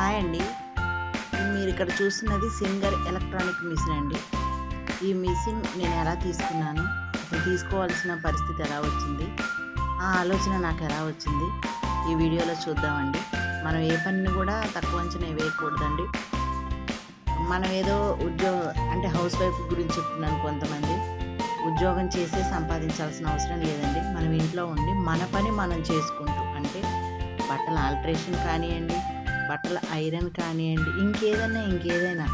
Hi అండి. మీరు ఇక్కడ చూస్తున్నది సింగర్ ఎలక్ట్రానిక్ మిషన్ అండి. ఈ మిషన్ నేను ఎలా తీసుకున్నాను అసలు తీసుకోవాల్సిన పరిస్థితి ఎలా వచ్చింది ఆ ఆలోచన నాకు ఎలా వచ్చింది ఈ వీడియోలో చూద్దామండి. మనం ఏ పనిని కూడా తక్కువ అంచనా వేయకూడదండి. మనం ఏదో ఉద్యోగం అంటే హౌస్ వైఫ్ గురించి చెప్తున్నాను కొంతమంది. ఉద్యోగం చేసే సంపాదించాల్సిన అవసరం లేదండి. మనం ఇంట్లో ఉండి మన పని మనం చేసుకుంటూ అంటే బట్టల ఆల్ట్రేషన్ కానివ్వండి బట్టల ఐరన్ కానివ్వండి ఇంకేదైనా ఇంకేదైనా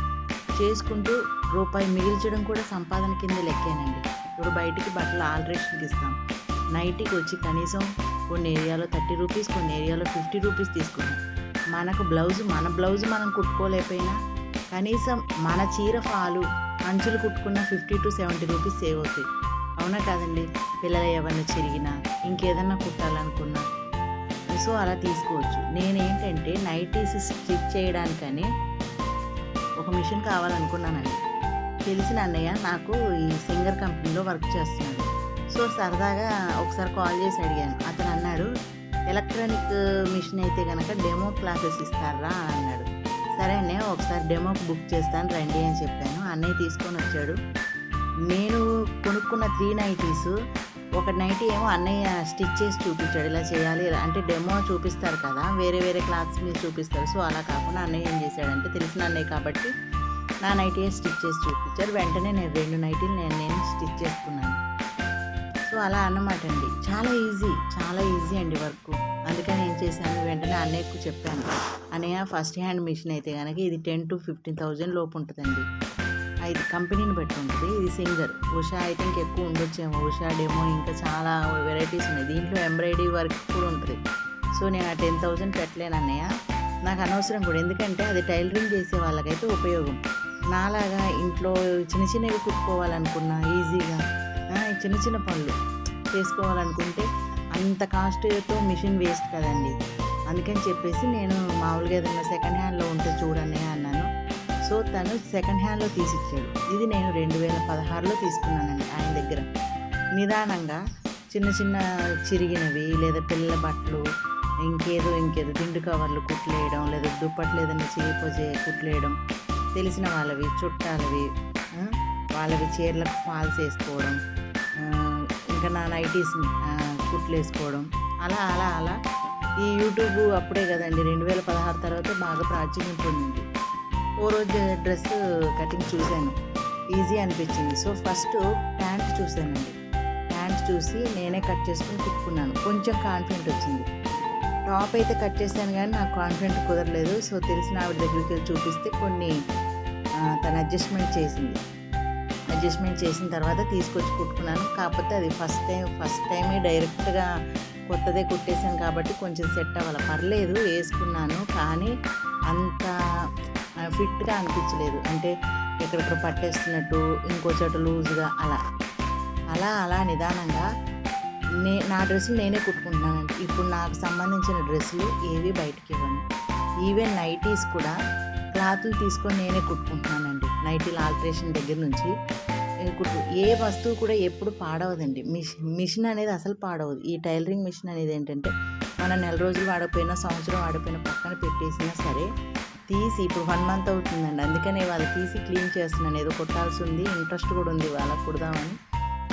చేసుకుంటూ రూపాయి మిగిల్చడం కూడా సంపాదన కింద లెక్కేనండి. ఇప్పుడు బయటికి బట్టలు ఆల్టరేషన్కి ఇస్తాం. నైట్కి వచ్చి కనీసం కొన్ని ఏరియాలో థర్టీ రూపీస్ కొన్ని ఏరియాలో ఫిఫ్టీ రూపీస్ తీసుకున్నాం మనకు బ్లౌజ్ మన బ్లౌజ్ మనం కుట్టుకోలేకపోయినా కనీసం మన చీర ఫాలు అంచులు కుట్టుకున్న fifty to seventy rupees save అవుతాయి. అవునా కాదండి? పిల్లలు ఏమన్నా చిరిగినా ఇంకేదన్నా కుట్టాలనుకున్నా సో అలా తీసుకోవచ్చు. నేనేంటంటే నైటీస్ స్టిచ్ చేయడానికని ఒక మిషన్ కావాలనుకున్నానండి. తెలిసిన అన్నయ్య నాకు ఈ సింగర్ కంపెనీలో వర్క్ చేస్తున్నాడు. సో సరదాగా ఒకసారి కాల్ చేసి అడిగాను. అతను అన్నాడు ఎలక్ట్రానిక్ మిషన్ అయితే కనుక డెమో క్లాసెస్ ఇస్తారా? అన్నాడు. సరే అన్నయ్య ఒకసారి డెమోకి బుక్ చేస్తాను రండి అని చెప్పాను. అన్నయ్య తీసుకొని వచ్చాడు. నేను కొనుక్కున్న త్రీ నైటీస్ ఒక నైట్ ఏమో అన్నయ్య స్టిచ్ చేసి చూపించాడు. ఇలా చేయాలి ఇలా అంటే డెమో చూపిస్తారు కదా వేరే వేరే క్లాత్స్ మీద చూపిస్తారు. సో అలా కాకుండా అన్నయ్య ఏం చేశాడంటే తెలిసిన అన్నయ్య కాబట్టి నా నైటీ స్టిచ్ చేసి చూపించారు. వెంటనే నేను రెండు నైటీలు నేను నేను స్టిచ్ చేసుకున్నాను. సో అలా అన్నమాట అండి. చాలా ఈజీ చాలా ఈజీ అండి వర్క్. అందుకని ఏం చేశాను. వెంటనే అన్నయ్యకు చెప్పాను. అన్నయ్య ఫస్ట్ హ్యాండ్ మిషన్ అయితే కనుక ఇది టెన్ టు ఫిఫ్టీన్ థౌజండ్ లోపు ఉంటుందండి. అయితే కంపెనీని బట్టి ఉంటుంది ఇది సింగర్. ఉషా అయితే ఇంకా ఎక్కువ ఉండొచ్చేమో. ఉషా డెమో ఇంకా చాలా వెరైటీస్ ఉన్నాయి. దీంట్లో ఎంబ్రాయిడరీ వర్క్ కూడా ఉంటుంది. సో నేను ఆ టెన్ థౌజండ్ పెట్టలేను అన్నయ్య. నాకు అనవసరం కూడా. ఎందుకంటే అది టైలరింగ్ చేసే వాళ్ళకైతే ఉపయోగం. నాలాగా ఇంట్లో చిన్న చిన్నవి కుట్టుకోవాలనుకున్నా ఈజీగా చిన్న చిన్న పనులు చేసుకోవాలనుకుంటే అంత కాస్ట్తో మిషన్ వేస్ట్ కదండి. అందుకని చెప్పేసి నేను మామూలుగా ఏదైనా సెకండ్ హ్యాండ్లో ఉంటే చూడండి సో తను సెకండ్ హ్యాండ్లో తీసిచ్చాడు. ఇది నేను రెండు వేల పదహారులో తీసుకున్నానండి ఆయన దగ్గర. నిదానంగా చిన్న చిన్న చిరిగినవి లేదా పిల్లల బట్టలు ఇంకేదో ఇంకేదో దిండు కవర్లు కుట్లేయడం లేదా దుప్పట్లు ఏదైనా చిరిగిపోచే కుట్లేయడం తెలిసిన వాళ్ళవి చుట్టాలవి వాళ్ళవి చీరలకు ఫాల్స్ వేసుకోవడం ఇంకా నా నైటీస్ కుట్లు వేసుకోవడం అలా అలా అలా. ఈ యూట్యూబ్ అప్పుడే కదండి రెండు వేల పదహారు తర్వాత బాగా ప్రాచుర్యం పొందింది. ఓ రోజు డ్రెస్ కటింగ్ చూశాను. ఈజీ అనిపించింది. సో ఫస్ట్ ప్యాంట్ చూశానండి. ప్యాంట్ చూసి నేనే కట్ చేసుకుని కుట్టుకున్నాను కొంచెం కాన్ఫిడెంట్ వచ్చింది. టాప్ అయితే కట్ చేశాను కానీ నాకు కాన్ఫిడెంట్ కుదరలేదు. సో తెలిసిన ఆవిడ దగ్గరికి వెళ్ళి చూపిస్తే కొన్ని తను అడ్జస్ట్మెంట్ చేసింది. అడ్జస్ట్మెంట్ చేసిన తర్వాత తీసుకొచ్చి కుట్టుకున్నాను. కాకపోతే అది ఫస్ట్ టైం ఫస్ట్ టైమే డైరెక్ట్గా కొత్తదే కుట్టేశాను కాబట్టి కొంచెం సెట్ అవ్వాలి. పర్లేదు వేసుకున్నాను కానీ అంత ఫిట్గా అనిపించలేదు. అంటే ఎక్కడెక్కడ పట్టేస్తున్నట్టు ఇంకో చోట లూజ్గా అలా. అలా అలా నిదానంగా నే నా డ్రెస్సులు నేనే కుట్టుకుంటున్నానండి. ఇప్పుడు నాకు సంబంధించిన డ్రెస్సులు ఏవి బయటికి ఇవ్వను. ఈవెన్ నైటీస్ కూడా క్లాతులు తీసుకొని నేనే కుట్టుకుంటున్నానండి. నైటీల ఆల్టరేషన్ దగ్గర నుంచి కుట్టు ఏ వస్తువు కూడా ఎప్పుడు పాడవదండి. మిషన్ మిషన్ అనేది అసలు పాడవదు. ఈ టైలరింగ్ మిషన్ అనేది ఏంటంటే మనం నెల రోజులు వాడకపోయినా సంవత్సరం వాడకపోయినా పక్కన పెట్టేసినా సరే తీసి ఇప్పుడు వన్ మంత్ అవుతుందండి. అందుకనే వాళ్ళు తీసి క్లీన్ చేస్తున్నాను ఏదో కొట్టాల్సి ఉంది ఇంట్రెస్ట్ కూడా ఉంది వాళ్ళకి కుడదామని.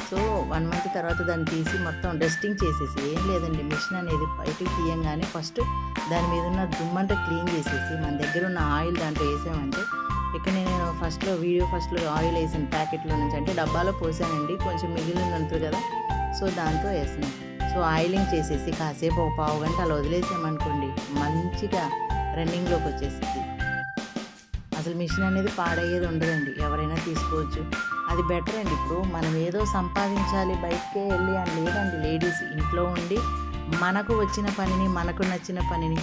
సో వన్ మంత్ తర్వాత దాన్ని తీసి మొత్తం డస్టింగ్ చేసేసి ఏం లేదండి మిషన్ అనేది బయటకు తీయంగానే ఫస్ట్ దాని మీద ఉన్న దుమ్మంతా క్లీన్ చేసేసి మన దగ్గర ఉన్న ఆయిల్ దాంట్లో వేసామంటే ఇక్కడ నేను ఫస్ట్లో వీడియో ఫస్ట్లో ఆయిల్ వేసిన ప్యాకెట్లో నుంచి అంటే డబ్బాలో పోసానండి కొంచెం మిగిలింది ఉంటుంది కదా సో దాంతో వేసాను. సో ఆయిలింగ్ చేసేసి కాసేపు ఒక పావు గంట అలా వదిలేసామనుకోండి మంచిగా రన్నింగ్లోకి వచ్చేసింది అసలు మిషన్ అనేది పాడయ్యేది ఉండదండి. ఎవరైనా తీసుకోవచ్చు. అది బెటర్ అండి. ఇప్పుడు మనం ఏదో సంపాదించాలి బయటకే వెళ్ళి అని లేదండి. లేడీస్ ఇంట్లో ఉండి మనకు వచ్చిన పనిని మనకు నచ్చిన పనిని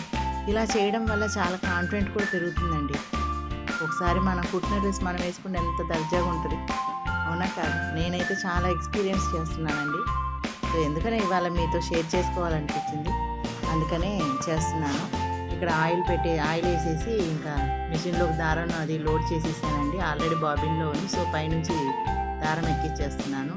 ఇలా చేయడం వల్ల చాలా కాన్ఫిడెంట్ కూడా పెరుగుతుందండి. ఒకసారి మనం కుట్టిన డ్రెస్ మనం వేసుకుంటే ఎంత దర్జాగా ఉంటుంది? అవునా కాదు. నేనైతే చాలా ఎక్స్పీరియన్స్ చేస్తున్నానండి. సో ఎందుకనే ఇవాళ మీతో షేర్ చేసుకోవాలనిపించింది. అందుకనే చేస్తున్నాను. ఇక్కడ ఆయిల్ పెట్టి ఆయిల్ వేసేసి ఇంకా మిషన్లోకి దారం అది లోడ్ చేసేసానండి. ఆల్రెడీ బాబిన్లో ఉంది. సో పైనుంచి దారం ఎక్కిచ్చేస్తున్నాను.